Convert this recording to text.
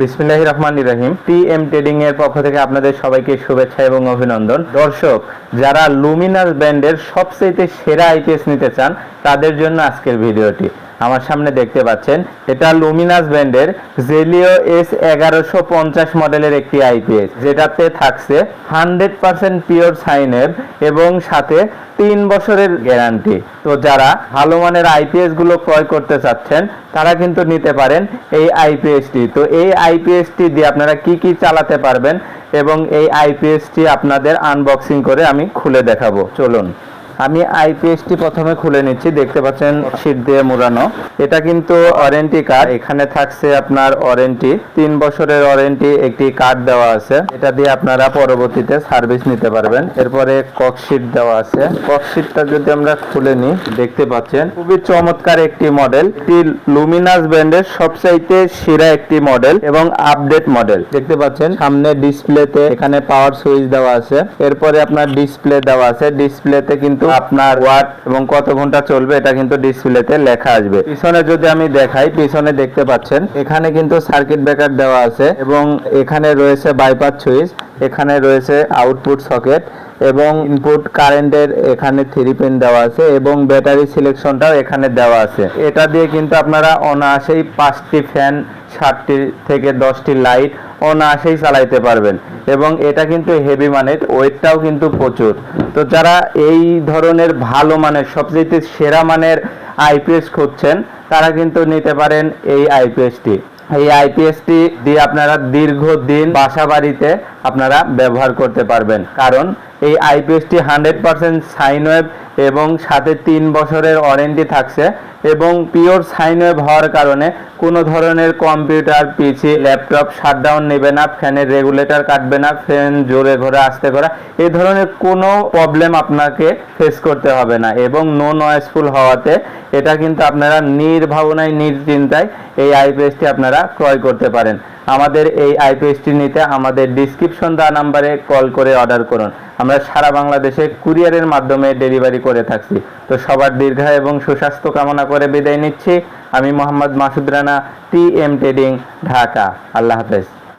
বিসমিল্লাহ রহমান রহিম পি এম ট্রেডিং এর পক্ষ থেকে আপনাদের সবাইকে শুভেচ্ছা এবং অভিনন্দন। দর্শক, যারা লুমিনাস ব্র্যান্ডের সবচেয়ে সেরা আইপিএস নিতে চান, তাদের জন্য আজকের ভিডিওটি। আমার সামনে দেখতে পাচ্ছেন। এটা লুমিনাস ব্র্যান্ডের জেলিও এস এগারোশো পঞ্চাশ মডেলের একটি আইপিএস যেটাতে থাকছে হান্ড্রেড পার্সেন্ট পিওর সাইনের এবং সাথে তিন বছরের গ্যারান্টি তো যারা ভালো মানের আইপিএসগুলো ক্রয় করতে চাচ্ছেন, তারা কিন্তু নিতে পারেন এই আইপিএসটি তো এই আইপিএসটি দিয়ে আপনারা কি কি চালাতে পারবেন এবং এই আইপিএসটি আপনাদের আনবক্সিং করে আমি খুলে দেখাবো। চলুন। আমি আইপিএসটি প্রথমে খুলে নিচ্ছি, দেখতে পাচ্ছেন শীট দিয়ে মোড়ানো। এটা কিন্তু ওয়ারেন্টি কার্ড, এখানে থাকছে আপনার ওয়ারেন্টি। তিন বছরের ওয়ারেন্টি একটি কার্ড দেওয়া আছে। এটা দিয়ে আপনারা পরবর্তীতে সার্ভিস নিতে পারবেন। এরপরে ককশিট দেওয়া আছে। ককশিটটা যদি আমরা খুলে নিই, দেখতে পাচ্ছেন, খুবই চমৎকার একটি মডেল। এটি লুমিনাস ব্র্যান্ডের সবচাইতে সেরা একটি মডেল এবং আপডেট মডেল। দেখতে পাচ্ছেন, সামনে ডিসপ্লেতে এখানে পাওয়ার সুইচ দেওয়া আছে। এরপরে আপনার ডিসপ্লে দেওয়া আছে। ডিসপ্লেতে কিন্তু আপনার ওয়াট এবং কত ঘণ্টা চলবে এটা কিন্তু ডিসপ্লেতে লেখা আসবে। পিছনে যদি আমি দেখাই, পিছনে দেখতে পাচ্ছেন, এখানে কিন্তু সার্কিট ব্রেকার দেওয়া আছে এবং এখানে রয়েছে বাইপাস সুইচ এখানে রয়েছে আউটপুট সকেট এবং ইনপুট কারেন্টের এখানে থ্রি পিন দেওয়া আছে এবং ব্যাটারি সিলেকশনটাও এখানে দেওয়া আছে। এটা দিয়ে কিন্তু আপনারা অনায়াসেই পাঁচটি ফ্যান ষাটটি থেকে দশটি লাইট অনায়াসেই চালাইতে পারবেন। এবং এটা কিন্তু হেভি মানের ওয়েটটাও কিন্তু প্রচুর। তো যারা এই ধরনের ভালো মানের সবচেয়ে সেরা মানের আইপিএস খুঁজছেন, তারা কিন্তু নিতে পারেন এই আইপিএসটি এই আইপিএসটি দিয়ে আপনারা দীর্ঘদিন বাসা বাড়িতে আপনারা ব্যবহার করতে পারবেন। কারণ এই আইপিএসটি হান্ড্রেড পার্সেন্ট সাইন ওয়েভ এবং সাথে তিন বছরের ওয়ারেন্টি থাকছে এবং পিওর সাইন ওয়েভ হওয়ার কারণে কোনো ধরনের কম্পিউটার পিসি ল্যাপটপ শাটডাউন নেবে না, ফ্যানের রেগুলেটর কাটবে না, ফ্যান জোরে ঘরে আসতে করা এই ধরনের কোনো প্রবলেম আপনাকে ফেস করতে হবে না এবং নো নয়েসফুল হওয়াতে এটা কিন্তু আপনারা নির্ভাবনায় নির্চিন্তায় এই আইপিএসটি আপনারা ক্রয় করতে পারেন। আমাদের এই আইপিএসটি নিতে আমাদের ডিসক্রিপশন দেওয়া নাম্বারে কল করে অর্ডার করুন। আমরা সারা বাংলাদেশে কুরিয়ারের মাধ্যমে ডেলিভারি করে থাকছি। তো সবার দীর্ঘ এবং সুস্বাস্থ্য কামনা করে বিদায় নিচ্ছি। আমি Mohammad Masud Rana T M trading Dhaka. আল্লাহ হাফেজ।